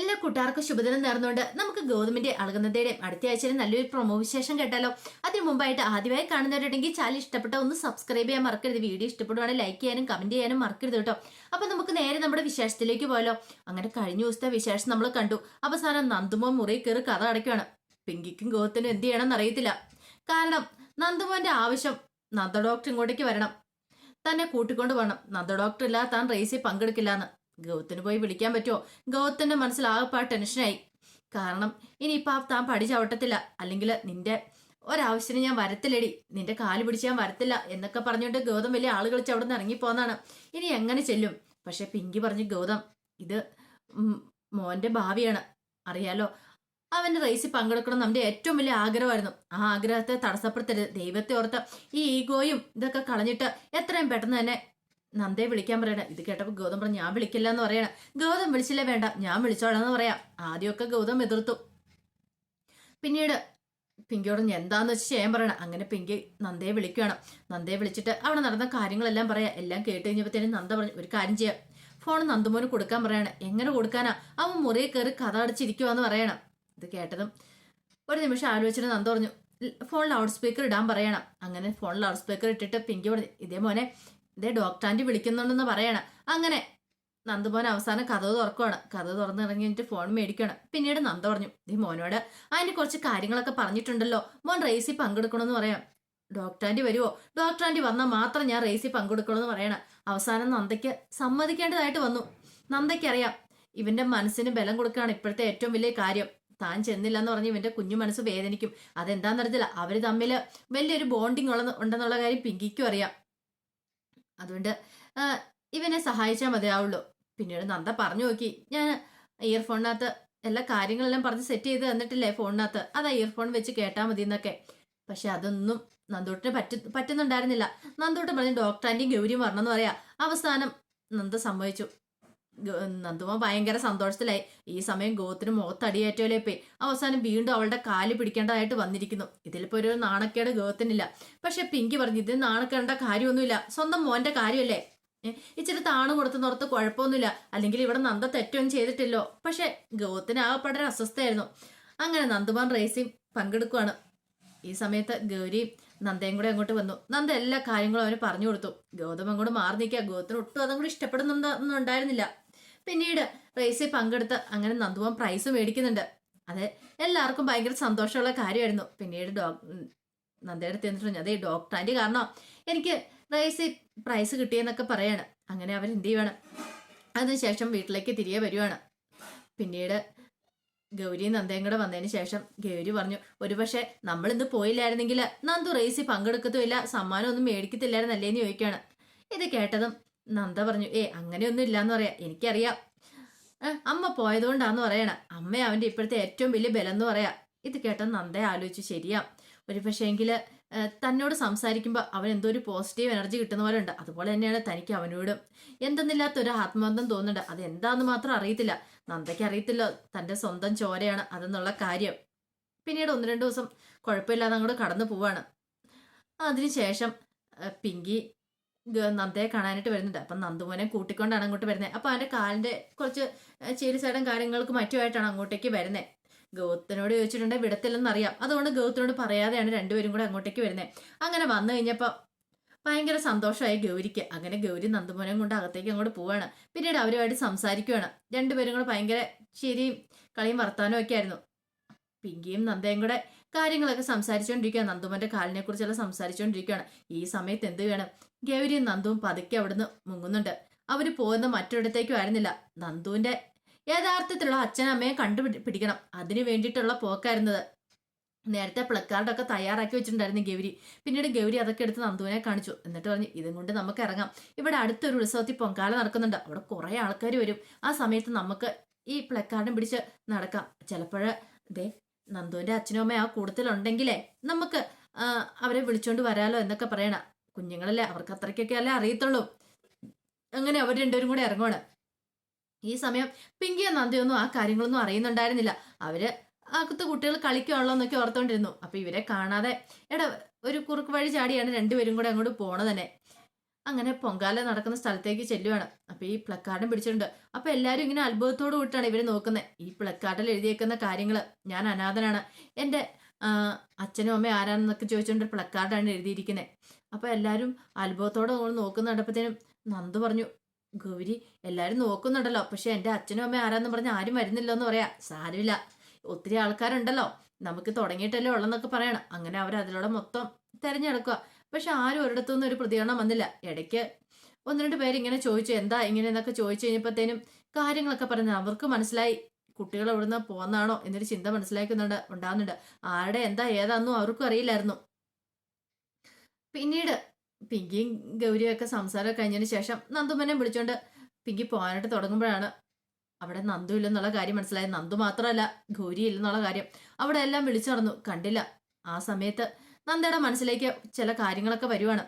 എല്ലാ കൂട്ടുകാർക്കും ശുഭദിനം നേർന്നുകൊണ്ട് നമുക്ക് ഗവൺമെന്റ് അളകുന്നതയുടെയും അടുത്ത ആഴ്ചയിൽ നല്ലൊരു പ്രൊമോ വിശേഷം കേട്ടാലോ. അതിനു മുമ്പായിട്ട് ആദ്യമായി കാണുന്നവരുണ്ടെങ്കിൽ ചാനൽ ഇഷ്ടപ്പെട്ട ഒന്ന് സബ്സ്ക്രൈബ് ചെയ്യാൻ മറക്കരുത്. വീഡിയോ ഇഷ്ടപ്പെടുവാണെങ്കിൽ ലൈക്ക് ചെയ്യാനും കമന്റ് ചെയ്യാനും മറക്കരുത് കേട്ടോ. അപ്പൊ നമുക്ക് നേരെ നമ്മുടെ വിശേഷത്തിലേക്ക് പോയാലോ. അങ്ങനെ കഴിഞ്ഞ ദിവസത്തെ വിശേഷം നമ്മൾ കണ്ടു. അവസാനം നന്ദുമോൻ മുറി കയറി കഥ അടയ്ക്കുകയാണ്. പിങ്കിക്കും ഗോത്തിനും എന്ത് ചെയ്യണമെന്ന് അറിയത്തില്ല. കാരണം നന്ദുമോന്റെ ആവശ്യം നന്ദ ഡോക്ടർ ഇങ്ങോട്ടേക്ക് വരണം. തന്നെ കൂട്ടിക്കൊണ്ട് പോകണം. നന്ദ ഡോക്ടർ ഇല്ലാതെ താൻ റേസിൽ പങ്കെടുക്കില്ല എന്ന് ഗൗതത്തിന് പോയി വിളിക്കാൻ പറ്റുമോ? ഗൗത്തിന്റെ മനസ്സിൽ ആകെപ്പാ ടെൻഷനായി കാരണം ഇനി ആ താൻ പടി ചവിട്ടത്തില്ല. അല്ലെങ്കിൽ നിന്റെ ഒരാവശ്യത്തിന് ഞാൻ വരത്തില്ലടി. നിന്റെ കാൽ പിടിച്ച് ഞാൻ വരത്തില്ല എന്നൊക്കെ പറഞ്ഞുകൊണ്ട് ഗൗതം വലിയ ആൾ കളിച്ച് അവിടെ നിന്ന് ഇറങ്ങിപ്പോന്നാണ്. ഇനി എങ്ങനെ ചെല്ലും? പക്ഷെ പിങ്കി പറഞ്ഞു ഗൗതം ഇത് മോന്റെ ഭാവിയാണ്. അറിയാലോ? അവന്റെ റേസിൽ പങ്കെടുക്കണം നമ്മുടെ ഏറ്റവും വലിയ ആഗ്രഹമായിരുന്നു. ആ ആഗ്രഹത്തെ തടസ്സപ്പെടുത്തരുത്. ദൈവത്തെ ഓർത്ത് ഈ ഈഗോയും ഇതൊക്കെ കളഞ്ഞിട്ട് എത്രയും പെട്ടെന്ന് തന്നെ നന്ദയെ വിളിക്കാൻ പറയണ. ഇത് കേട്ടപ്പോൾ ഗൗതം പറഞ്ഞു ഞാൻ വിളിക്കില്ല എന്ന് പറയണ. ഗൗതം വിളിച്ചില്ലേ? വേണ്ട. ഞാൻ വിളിച്ചോളാം എന്ന് പറയാം. ആദ്യമൊക്കെ ഗൗതം എതിർത്തു. പിന്നീട് പിങ്കിയോട് എന്താന്ന് വെച്ച് ചെയ്യാൻ പറയണം? അങ്ങനെ പിങ്കി നന്ദയെ വിളിക്കുകയാണ് നന്ദയെ വിളിച്ചിട്ട് അവിടെ നടന്ന കാര്യങ്ങളെല്ലാം പറയാം. എല്ലാം കേട്ട് കഴിഞ്ഞപ്പോഴത്തേനും നന്ദ പറഞ്ഞു ഒരു കാര്യം ചെയ്യാം. ഫോൺ നന്ദുമോന് കൊടുക്കാൻ പറയണം. എങ്ങനെ കൊടുക്കാനാ? അവൻ മുറിയിൽ കയറി കഥ അടച്ചിരിക്കുവാന്ന് പറയണം. ഇത് കേട്ടതും ഒരു നിമിഷം ആലോചിച്ചിട്ട് നന്ദ പറഞ്ഞു ഫോണിൽ ലൗഡ് സ്പീക്കർ ഇടാൻ പറയണം. അങ്ങനെ ഫോണിൽ ലൗഡ് സ്പീക്കർ ഇട്ടിട്ട് പിങ്കി പറഞ്ഞു ഇതേ മോനെ ഇതേ ഡോക്ടർ ആന്റി വിളിക്കുന്നുണ്ടെന്ന് പറയണം. അങ്ങനെ നന്ദുമോൻ അവസാനം കഥ തുറക്കുവാണ്. കഥ തുറന്ന് ഇറങ്ങിയിട്ട് ഫോൺ മേടിക്കണം പിന്നീട് നന്ദ പറഞ്ഞു ഈ മോനോട് അതിന്റെ കുറച്ച് കാര്യങ്ങളൊക്കെ പറഞ്ഞിട്ടുണ്ടല്ലോ. മോൻ റേസിൽ പങ്കെടുക്കണമെന്ന് പറയാം ഡോക്ടർ വരുമോ ഡോക്ടർ ആന്റി വന്നാൽ മാത്രം ഞാൻ റേസിൽ പങ്കെടുക്കണമെന്ന് പറയണം. അവസാനം നന്ദയ്ക്ക് സമ്മതിക്കേണ്ടതായിട്ട് വന്നു. നന്ദയ്ക്ക് അറിയാം ഇവന്റെ മനസ്സിന് ബലം കൊടുക്കുകയാണ് ഇപ്പോഴത്തെ ഏറ്റവും വലിയ കാര്യം. താൻ ചെന്നില്ല എന്ന് പറഞ്ഞ് ഇവന്റെ കുഞ്ഞു മനസ്സ് വേദനിക്കും. അതെന്താന്ന് അവർ തമ്മിൽ വലിയൊരു ബോണ്ടിങ് ഉള്ള ഉണ്ടെന്നുള്ള കാര്യം പിങ്കിക്കും അറിയാം. അതുകൊണ്ട് ഇവനെ സഹായിച്ചാൽ മതിയാവുള്ളൂ. പിന്നീട് നന്ദ പറഞ്ഞു നോക്കി. ഞാൻ ഇയർഫോണിനകത്ത് എല്ലാ കാര്യങ്ങളെല്ലാം പറഞ്ഞ് സെറ്റ് ചെയ്ത് തന്നിട്ടില്ലേ ഫോണിനകത്ത്? അതാ ഇയർഫോൺ വെച്ച് കേട്ടാൽ മതി എന്നൊക്കെ പക്ഷെ അതൊന്നും നന്ദൂട്ടിന് പറ്റ പറ്റുന്നുണ്ടായിരുന്നില്ല. നന്ദൂട്ടൻ പറഞ്ഞ് ഡോക്ടർ ഗൗരിയും വരണമെന്ന് പറയാ. അവസാനം നന്ദ ഗ- നന്ദുമ ഭയങ്കര സന്തോഷത്തിലായി. ഈ സമയം ഗോത്തിന് മുഖത്തടിയേറ്റോലേ പോയി അവസാനം വീണ്ടും അവളുടെ കാൽ പിടിക്കേണ്ടതായിട്ട് വന്നിരിക്കുന്നു. ഇതിലിപ്പോ ഒരു നാണക്കേട് ഗോത്തിനില്ല പക്ഷെ പിങ്കി പറഞ്ഞു ഇത് നാണക്കേണ്ട കാര്യമൊന്നുമില്ല. സ്വന്തം മോന്റെ കാര്യമല്ലേ? ഇച്ചിരി താണു കൊടുത്ത് നോർത്ത് കുഴപ്പമൊന്നുമില്ല. അല്ലെങ്കിൽ ഇവിടെ നന്ദ തെറ്റൊന്നും ചെയ്തിട്ടില്ലോ. പക്ഷെ ഗോത്തിന് ആകെപ്പാടെ ഒരു അസ്വസ്ഥയായിരുന്നു. അങ്ങനെ നന്ദുമാൻ റേസിംഗ് പങ്കെടുക്കുവാണ്. ഈ സമയത്ത് ഗൗരി നന്ദയും കൂടെ അങ്ങോട്ട് വന്നു. നന്ദ എല്ലാ കാര്യങ്ങളും അവന് പറഞ്ഞു കൊടുത്തു. ഗൗതം അങ്ങോട്ട് മാറി നിൽക്കുക. ഗൗതത്തിന് ഒട്ടും അതും കൂടി ഇഷ്ടപ്പെടുന്നൊന്നും ഉണ്ടായിരുന്നില്ല പിന്നീട് റേസിൽ പങ്കെടുത്ത് അങ്ങനെ നന്ദുവൻ പ്രൈസ് മേടിക്കുന്നുണ്ട്. അതെ എല്ലാവർക്കും ഭയങ്കര സന്തോഷമുള്ള കാര്യമായിരുന്നു. പിന്നീട് ഡോ നന്ദയുടെ പറഞ്ഞു, അതേ ഡോക്ടർ കാരണം എനിക്ക് റേസിൽ പ്രൈസ് കിട്ടിയെന്നൊക്കെ പറയാണ്. അങ്ങനെ അവർ എന്ത് ചെയ്യുവാണ്? അതിനുശേഷം വീട്ടിലേക്ക് തിരികെ വരുവാണ്. പിന്നീട് ഗൗരിയും നന്ദയും കൂടെ വന്നതിന് ശേഷം ഗൗരി പറഞ്ഞു ഒരുപക്ഷെ നമ്മൾ ഇന്ന് പോയില്ലായിരുന്നെങ്കിൽ നന്ദു റേസിൽ പങ്കെടുക്കത്തുമില്ല സമ്മാനം ഒന്നും മേടിക്കത്തില്ലായിരുന്നല്ലേന്ന് ചോദിക്കുകയാണ്. ഇത് കേട്ടതും നന്ദ പറഞ്ഞു ഏ അങ്ങനെയൊന്നും ഇല്ലാന്ന് പറയാ. എനിക്കറിയാം. അമ്മ പോയതുകൊണ്ടാന്ന് പറയണ. അമ്മ അവന്റെ ഇപ്പോഴത്തെ ഏറ്റവും വലിയ ബലം എന്ന് പറയാ. ഇത് കേട്ട നന്ദയെ ആലോചിച്ചു ശരിയാ. ഒരു പക്ഷേങ്കിൽ തന്നോട് സംസാരിക്കുമ്പോൾ അവൻ എന്തോ ഒരു പോസിറ്റീവ് എനർജി കിട്ടുന്ന പോലെ ഉണ്ട്. അതുപോലെ തന്നെയാണ് തനിക്ക് അവനോടും. എന്തെന്നില്ലാത്ത ഒരു ആത്മബന്ധം തോന്നുന്നുണ്ട്. അത് എന്താന്ന് മാത്രം അറിയത്തില്ല. നന്ദയ്ക്ക് അറിയത്തില്ല തന്റെ സ്വന്തം ചോരയാണ് അതെന്നുള്ള കാര്യം. പിന്നീട് ഒന്ന് രണ്ട് ദിവസം കുഴപ്പമില്ലാതെ അങ്ങോട്ട് കടന്നു പോവാണ്. അതിനുശേഷം പിങ്കി നന്ദയെ കാണാനായിട്ട് വരുന്നുണ്ട്. അപ്പം നന്ദുമോനെ കൂട്ടിക്കൊണ്ടാണ് അങ്ങോട്ട് വരുന്നത് അപ്പം അവന്റെ കാലിന്റെ കുറച്ച് ചികിത്സയുടെ കാര്യങ്ങൾക്ക് മറ്റുമായിട്ടാണ് അങ്ങോട്ടേക്ക് വരുന്നത് ഗൗതത്തിനോട് ചോദിച്ചിട്ടുണ്ടെങ്കിൽ വിടത്തില്ലെന്ന് അറിയാം അതുകൊണ്ട് ഗൗതത്തിനോട് പറയാതെയാണ് രണ്ടുപേരും കൂടെ അങ്ങോട്ടേക്ക് വരുന്നത് അങ്ങനെ വന്നു കഴിഞ്ഞപ്പോൾ ഭയങ്കര സന്തോഷമായി ഗൗരിക്ക്. അങ്ങനെ ഗൗരി നന്ദുമോനെ കൊണ്ട് അകത്തേക്ക് അങ്ങോട്ട് പോവാണ്. പിന്നീട് അവരുമായിട്ട് സംസാരിക്കുകയാണ് രണ്ടുപേരും കൂടെ ഭയങ്കര ശരിയും കളിയും വർത്താനവും ഒക്കെ ആയിരുന്നു. പിങ്കിയും നന്ദയും കൂടെ കാര്യങ്ങളൊക്കെ സംസാരിച്ചുകൊണ്ടിരിക്കുകയാണ് നന്ദുമന്റെ കാലിനെ കുറിച്ചെല്ലാം സംസാരിച്ചുകൊണ്ടിരിക്കുകയാണ് ഈ സമയത്ത് എന്ത് വേണം? ഗൗരിയും നന്ദുവും പതുക്കെ അവിടുന്ന് മുങ്ങുന്നുണ്ട്. അവർ പോകുന്ന മറ്റൊരിടത്തേക്കും ആയിരുന്നില്ല. നന്ദുവിന്റെ യഥാർത്ഥത്തിലുള്ള അച്ഛനമ്മയെ കണ്ടുപിടി പിടിക്കണം. അതിനു വേണ്ടിയിട്ടുള്ള പോക്കായിരുന്നത്. നേരത്തെ പ്ലക്കാർഡൊക്കെ തയ്യാറാക്കി വെച്ചിട്ടുണ്ടായിരുന്നു ഗൗരി. പിന്നീട് ഗൗരി അതൊക്കെ എടുത്ത് നന്ദുവിനെ കാണിച്ചു. എന്നിട്ട് പറഞ്ഞു ഇതും കൊണ്ട് നമുക്ക് ഇറങ്ങാം. ഇവിടെ അടുത്തൊരു ഉത്സവത്തിൽ പൊങ്കാല നടക്കുന്നുണ്ട്. അവിടെ കുറെ ആൾക്കാർ വരും. ആ സമയത്ത് നമുക്ക് ഈ പ്ലക്കാർഡും പിടിച്ച് നടക്കാം. ചിലപ്പോൾ ദേ നന്ദുവിന്റെ അച്ഛനും അമ്മയും ആ കൂട്ടത്തിലുണ്ടെങ്കിലേ നമുക്ക് അവരെ വിളിച്ചോണ്ട് വരാലോ എന്നൊക്കെ പറയണ. കുഞ്ഞുങ്ങളല്ലേ അവർക്ക് അത്രയ്ക്കൊക്കെ അല്ലേ അറിയത്തുള്ളൂ. അങ്ങനെ അവർ രണ്ടുപേരും കൂടെ ഇറങ്ങുവാണ്. ഈ സമയം പിങ്കിയ നന്ദിയൊന്നും ആ കാര്യങ്ങളൊന്നും അറിയുന്നുണ്ടായിരുന്നില്ല. അവർ അകത്ത് കുട്ടികൾ കളിക്കുകയാണല്ലോ എന്നൊക്കെ ഓർത്തോണ്ടിരുന്നു. അപ്പൊ ഇവരെ കാണാതെ എടാ ഒരു കുറുക്ക് വഴി ചാടിയാണ് രണ്ടുപേരും കൂടെ അങ്ങോട്ട് പോണത് തന്നെ. അങ്ങനെ പൊങ്കാല നടക്കുന്ന സ്ഥലത്തേക്ക് ചെല്ലുവാണ്. അപ്പൊ ഈ പ്ലക്കാർഡും പിടിച്ചിട്ടുണ്ട്. അപ്പൊ എല്ലാരും ഇങ്ങനെ അത്ഭുതത്തോട് കൂട്ടാണ് ഇവർ നോക്കുന്നത് ഈ പ്ലക്കാർഡിൽ എഴുതിയേക്കുന്ന കാര്യങ്ങൾ. ഞാൻ അനാഥനാണ്. എന്റെ അച്ഛനും അമ്മയും ആരാണെന്നൊക്കെ ചോദിച്ചുകൊണ്ട് പ്ലക്കാർഡാണ് എഴുതിയിരിക്കുന്നത് അപ്പൊ എല്ലാരും അത്ഭുതത്തോടെ നോക്കുന്നുണ്ടപ്പത്തേനും നോക്കുന്ന നന്ദു പറഞ്ഞു ഗൗരി എല്ലാരും നോക്കുന്നുണ്ടല്ലോ. പക്ഷെ എന്റെ അച്ഛനും അമ്മയും ആരാന്ന് പറഞ്ഞ ആരും വരുന്നില്ല എന്ന് പറയാ. സാരമില്ല. ഒത്തിരി ആൾക്കാരുണ്ടല്ലോ. നമുക്ക് തുടങ്ങിയിട്ടല്ലേ ഉള്ളെന്നൊക്കെ പറയണം. അങ്ങനെ അവർ അതിലൂടെ മൊത്തം തെരഞ്ഞെടുക്കുക പക്ഷെ ആരും ഒരിടത്തുനിന്നും ഒരു പ്രതികരണം വന്നില്ല. ഇടയ്ക്ക് ഒന്ന് രണ്ട് പേര് ഇങ്ങനെ ചോദിച്ചു എന്താ ഇങ്ങനെ? എന്നൊക്കെ ചോദിച്ചു കഴിഞ്ഞപ്പോഴത്തേനും കാര്യങ്ങളൊക്കെ പറഞ്ഞു അവർക്ക് മനസ്സിലായി. കുട്ടികൾ എവിടുന്ന് പോന്നാണോ എന്നൊരു ചിന്ത മനസ്സിലാക്കുന്നുണ്ട് ഉണ്ടാകുന്നുണ്ട് ആരുടെ എന്താ ഏതാന്നും അവർക്കും അറിയില്ലായിരുന്നു. പിന്നീട് പിങ്കിയും ഗൗരിയും ഒക്കെ സംസാരം കഴിഞ്ഞതിന് ശേഷം നന്ദുമനെ വിളിച്ചോണ്ട് പിങ്കി പോകാനായിട്ട് തുടങ്ങുമ്പോഴാണ് അവിടെ നന്ദു ഇല്ലെന്നുള്ള കാര്യം മനസ്സിലായത്. നന്ദു മാത്രമല്ല ഗൗരി ഇല്ലെന്നുള്ള കാര്യം അവിടെ എല്ലാം വിളിച്ചു നടന്നു കണ്ടില്ല. ആ സമയത്ത് നന്ദയുടെ മനസ്സിലേക്ക് ചില കാര്യങ്ങളൊക്കെ വരുവാണ്.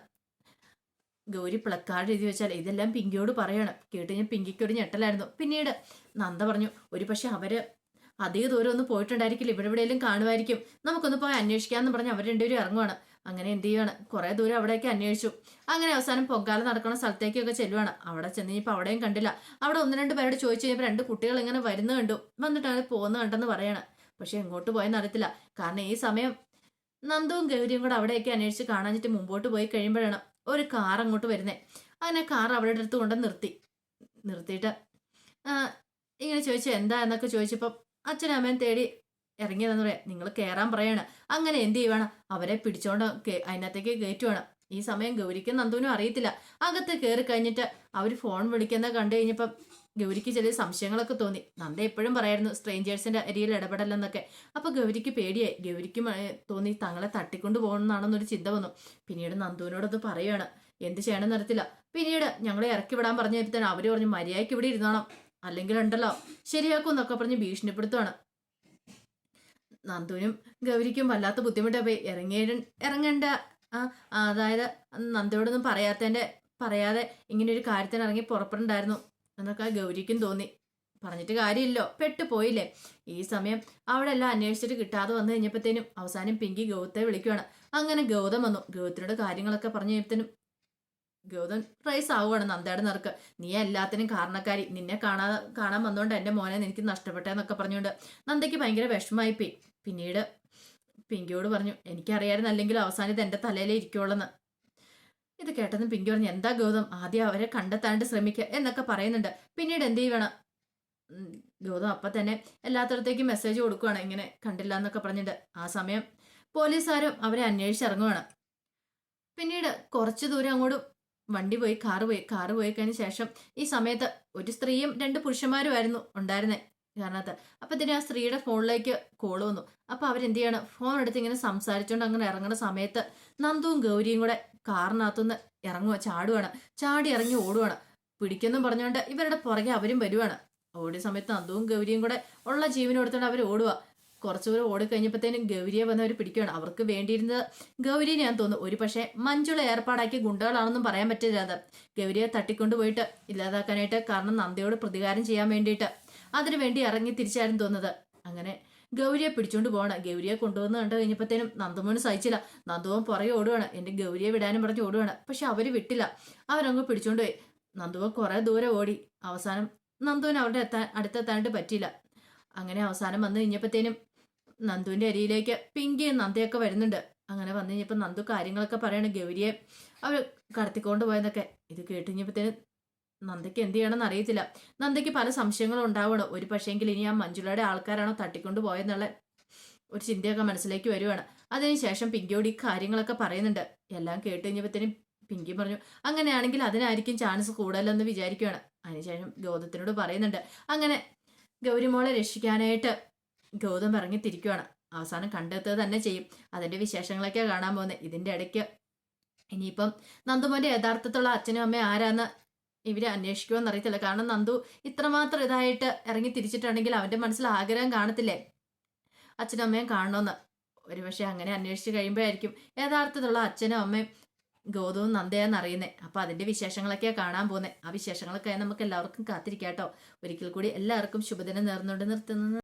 ഗൗരി പ്ലക്കാർഡ് എഴുതി വെച്ചാൽ ഇതെല്ലാം പിങ്കിയോട് പറയണം. കേട്ട് ഞാൻ പിങ്കിക്കൊരു ഞെട്ടലായിരുന്നു. പിന്നീട് നന്ദ പറഞ്ഞു ഒരു പക്ഷെ അവർ അധിക ദൂരം ഒന്നും പോയിട്ടുണ്ടായിരിക്കില്ല. ഇവിടെ എവിടെയെങ്കിലും കാണുമായിരിക്കും. നമുക്കൊന്ന് പോയി അന്വേഷിക്കാമെന്ന് പറഞ്ഞ് അവർ രണ്ടുപേരും ഇറങ്ങുവാണ്. അങ്ങനെ എന്ത് ചെയ്യുവാണ്? കുറെ ദൂരം അവിടേക്ക് അന്വേഷിച്ചു. അങ്ങനെ അവസാനം പൊങ്കാല നടക്കുന്ന സ്ഥലത്തേക്കൊക്കെ ചെല്ലുവാണ്. അവിടെ ചെന്ന് കഴിഞ്ഞപ്പോൾ അവിടെയും കണ്ടില്ല. അവിടെ ഒന്ന് രണ്ട് പേരോട് ചോദിച്ചു കഴിഞ്ഞപ്പോൾ രണ്ട് കുട്ടികൾ ഇങ്ങനെ വരുന്ന കണ്ടു. വന്നിട്ട് അങ്ങനെ പോകുന്ന കണ്ടെന്ന് പറയണം. പക്ഷെ എങ്ങോട്ട് പോയെന്ന് അറിയത്തില്ല. കാരണം ഈ സമയം നന്ദുവും ഗൗരിയും കൂടെ അവിടെയൊക്കെ അന്വേഷിച്ച് കാണാഞ്ഞിട്ട് മുമ്പോട്ട് പോയി കഴിയുമ്പോഴാണ് ഒരു കാർ അങ്ങോട്ട് വരുന്നത് അങ്ങനെ കാർ അവിടെ അടുത്ത് കൊണ്ട് നിർത്തി. നിർത്തിയിട്ട് ഇങ്ങനെ ചോദിച്ചു എന്താ? എന്നൊക്കെ ചോദിച്ചപ്പോൾ അച്ഛനും തേടി ഇറങ്ങിയതെന്ന് പറയാം. നിങ്ങൾ കയറാൻ പറയാണ്. അങ്ങനെ എന്ത് ചെയ്യുവാണ്? അവരെ പിടിച്ചോണ്ട് അതിനകത്തേക്ക് കയറ്റുവാണ്. ഈ സമയം ഗൗരിക്കും നന്ദുവിനും അറിയത്തില്ല. അകത്ത് കയറി കഴിഞ്ഞിട്ട് അവർ ഫോൺ വിളിക്കുന്ന കണ്ടു കഴിഞ്ഞപ്പം ഗൗരിക്ക് ചില സംശയങ്ങളൊക്കെ തോന്നി. നന്ദ എപ്പോഴും പറയായിരുന്നു സ്ട്രേഞ്ചേഴ്സിന്റെ അരിയിൽ ഇടപെടലെന്നൊക്കെ. അപ്പൊ ഗൗരിക്ക് പേടിയായി. ഗൗരിക്ക് തോന്നി തങ്ങളെ തട്ടിക്കൊണ്ട് പോകണമെന്നാണെന്നൊരു ചിന്ത വന്നു. പിന്നീട് നന്ദുവിനോടത് പറയുകയാണ് എന്ത് ചെയ്യണം അറിയത്തില്ല. പിന്നീട് ഞങ്ങളെ ഇറക്കി വിടാൻ പറഞ്ഞു തന്നെ അവർ പറഞ്ഞു മര്യാദയ്ക്ക് ഇവിടെ ഇരുന്നോണം. അല്ലെങ്കിൽ ഉണ്ടല്ലോ ശരിയാക്കും എന്നൊക്കെ പറഞ്ഞ് ഭീഷണിപ്പെടുത്തുവാണ്. നന്ദുവിനും ഗൗരിക്കും വല്ലാത്ത ബുദ്ധിമുട്ടായി പോയി. ഇറങ്ങിയ ഇറങ്ങേണ്ട. അതായത് നന്ദയോടൊന്നും പറയാത്തതിന്റെ പറയാതെ ഇങ്ങനെ ഒരു കാര്യത്തിന് ഇറങ്ങി പുറപ്പെടണ്ടായിരുന്നു. എന്നൊക്കെ ഗൗരിക്കും തോന്നി. പറഞ്ഞിട്ട് കാര്യമില്ലോ. പെട്ടുപോയില്ലേ? ഈ സമയം അവിടെ എല്ലാം അന്വേഷിച്ചിട്ട് കിട്ടാതെ വന്നു കഴിഞ്ഞപ്പോഴത്തേനും അവസാനം പിങ്കി ഗൗതത്തെ വിളിക്കുവാണ്. അങ്ങനെ ഗൗതം വന്നു. ഗൗതത്തിനോട് കാര്യങ്ങളൊക്കെ പറഞ്ഞു കഴിഞ്ഞപ്പോഴത്തേനും ഗൗതം റൈസ് ആവുകയാണ് നന്ദയുടെ നിറക്ക് നീ എല്ലാത്തിനും കാരണക്കാരി. നിന്നെ കാണാ കാണാൻ വന്നോണ്ട് എന്റെ മോനെ എനിക്ക് നഷ്ടപ്പെട്ടെന്നൊക്കെ പറഞ്ഞുകൊണ്ട് നന്ദയ്ക്ക് ഭയങ്കര വിഷമമായി പോയി പിന്നീട് പിങ്കിയോട് പറഞ്ഞു എനിക്കറിയാമായിരുന്നു അല്ലെങ്കിൽ അവസാനം ഇത് എന്റെ തലയിലേ ഇരിക്കുള്ളെന്ന് ഇത് കേട്ടതും പിങ്കി പറഞ്ഞു എന്താ ഗൗതം ആദ്യം അവരെ കണ്ടെത്താണ്ട് ശ്രമിക്കുക എന്നൊക്കെ പറയുന്നുണ്ട്. പിന്നീട് എന്ത് ചെയ്യണം ഗൗതം അപ്പൊ തന്നെ എല്ലാത്തടത്തേക്കും മെസ്സേജ് കൊടുക്കുവാണ് ഇങ്ങനെ കണ്ടില്ല എന്നൊക്കെ പറഞ്ഞിട്ട്. ആ സമയം പോലീസുകാരും അവരെ അന്വേഷിച്ചിറങ്ങുവാണ് പിന്നീട് കുറച്ച് ദൂരം അങ്ങോട്ട് വണ്ടി പോയി കാറ് പോയി. കാറ് പോയി കഴിഞ്ഞ ശേഷം ഈ സമയത്ത് ഒരു സ്ത്രീയും രണ്ട് പുരുഷന്മാരുമായിരുന്നു ഉണ്ടായിരുന്നേ. കാരണത്ത് അപ്പൊ ഇതിന് ആ സ്ത്രീയുടെ ഫോണിലേക്ക് കോൾ വന്നു. അപ്പൊ അവരെന്ത് ചെയ്യണം ഫോൺ എടുത്ത് ഇങ്ങനെ സംസാരിച്ചുകൊണ്ട് അങ്ങനെ ഇറങ്ങുന്ന സമയത്ത് നന്ദുവും ഗൗരിയും കൂടെ കാറിനകത്തുനിന്ന് ഇറങ്ങുക ചാടുവാണ്. ചാടി ഇറങ്ങി ഓടുവാണ്. പിടിക്കുന്നു പറഞ്ഞുകൊണ്ട് ഇവരുടെ പുറകെ അവരും വരുവാണ്. ഓടിയ സമയത്ത് നന്ദുവും ഗൗരിയും കൂടെ ഉള്ള ജീവനും എടുത്തുകൊണ്ട് അവർ ഓടുക കുറച്ചു ദൂരം ഓടിക്കഴിഞ്ഞപ്പോഴത്തേനും ഗൗരിയെ വന്ന് അവർ പിടിക്കുകയാണ് അവർക്ക് വേണ്ടിയിരുന്നത് ഗൗരിനെ ഞാൻ തോന്നുന്നു. ഒരു പക്ഷേ മഞ്ജുള ഏർപ്പാടാക്കിയ ഗുണ്ടകളാണെന്നും പറയാൻ പറ്റില്ലാതെ ഗൗരിയെ തട്ടിക്കൊണ്ടുപോയിട്ട് ഇല്ലാതാക്കാനായിട്ട് കാരണം നന്ദയോട് പ്രതികാരം ചെയ്യാൻ വേണ്ടിയിട്ട് അതിനു വേണ്ടി ഇറങ്ങി തിരിച്ചായിരുന്നു തോന്നുന്നത്. അങ്ങനെ ഗൗരിയെ പിടിച്ചോണ്ട് പോകണം ഗൗരിയെ കൊണ്ടുവന്ന് കണ്ട കഴിഞ്ഞപ്പോഴത്തേനും നന്ദമോന് സഹിച്ചില്ല. നന്ദുവൻ പുറകെ ഓടുവാണ്. എന്റെ ഗൗരിയെ വിടാനും പറഞ്ഞ് ഓടുവാണ്. പക്ഷെ അവർ വിട്ടില്ല. അവരങ്ങ് പിടിച്ചോണ്ട് പോയി. നന്ദുവൻ കുറെ ദൂരെ ഓടി. അവസാനം നന്ദുവിന് അവരുടെ എത്താൻ അടുത്തെത്താനായിട്ട് പറ്റിയില്ല. അങ്ങനെ അവസാനം വന്നു കഴിഞ്ഞപ്പോഴത്തേനും നന്ദുവിന്റെ അരിയിലേക്ക് പിങ്കിയും നന്ദയൊക്കെ വരുന്നുണ്ട്. അങ്ങനെ വന്നു കഴിഞ്ഞപ്പോൾ നന്ദു കാര്യങ്ങളൊക്കെ പറയണ. ഗൗരിയെ അവർ കടത്തിക്കൊണ്ട് പോയെന്നൊക്കെ ഇത് കേട്ട് കഴിഞ്ഞപ്പോഴത്തേനും നന്ദയ്ക്ക് എന്ത് ചെയ്യണമെന്ന് അറിയത്തില്ല. നന്ദയ്ക്ക് പല സംശയങ്ങളും ഉണ്ടാവണം. ഒരു പക്ഷേങ്കിൽ ഇനി ആ മഞ്ജുളയുടെ ആൾക്കാരാണോ തട്ടിക്കൊണ്ട് പോയെന്നുള്ള ഒരു ചിന്തയൊക്കെ മനസ്സിലേക്ക് വരുവാണ്. അതിനുശേഷം പിങ്കിയോട് ഈ കാര്യങ്ങളൊക്കെ പറയുന്നുണ്ട്. എല്ലാം കേട്ട് കഴിഞ്ഞപ്പോഴത്തേനും പിങ്കി പറഞ്ഞു അങ്ങനെയാണെങ്കിൽ അതിനായിരിക്കും ചാൻസ് കൂടുതലെന്ന് വിചാരിക്കുകയാണ് അതിനുശേഷം ഗൗതത്തിനോട് പറയുന്നുണ്ട് അങ്ങനെ ഗൗരിമോളെ രക്ഷിക്കാനായിട്ട് ഗൗതം ഇറങ്ങി തിരിക്കുവാണ് അവസാനം കണ്ടെത്തുക തന്നെ ചെയ്യും. അതിന്റെ വിശേഷങ്ങളൊക്കെ കാണാൻ പോകുന്നത്. ഇതിന്റെ ഇടയ്ക്ക് ഇനിയിപ്പം നന്ദുമോന്റെ യഥാർത്ഥത്തിലുള്ള അച്ഛനും അമ്മയും ആരാന്ന് ഇവർ അന്വേഷിക്കുമെന്ന് അറിയത്തില്ല. കാരണം നന്ദു ഇത്രമാത്രം ഇതായിട്ട് ഇറങ്ങി തിരിച്ചിട്ടുണ്ടെങ്കിൽ അവന്റെ മനസ്സിൽ ആഗ്രഹം കാണത്തില്ലേ? അച്ഛനും അമ്മയും കാണണമെന്ന് ഒരുപക്ഷെ അങ്ങനെ അന്വേഷിച്ച് കഴിയുമ്പോഴായിരിക്കും യഥാർത്ഥത്തിലുള്ള അച്ഛനും അമ്മയും ഗൗതവും നന്ദയാന്ന് അറിയുന്നേ. അപ്പൊ അതിന്റെ വിശേഷങ്ങളൊക്കെയാ കാണാൻ പോകുന്നത് ആ വിശേഷങ്ങളൊക്കെ നമുക്ക് എല്ലാവർക്കും കാത്തിരിക്കാട്ടോ. ഒരിക്കൽ കൂടി എല്ലാവർക്കും ശുഭദിനം നേർന്നുകൊണ്ട് നിർത്തുന്നത്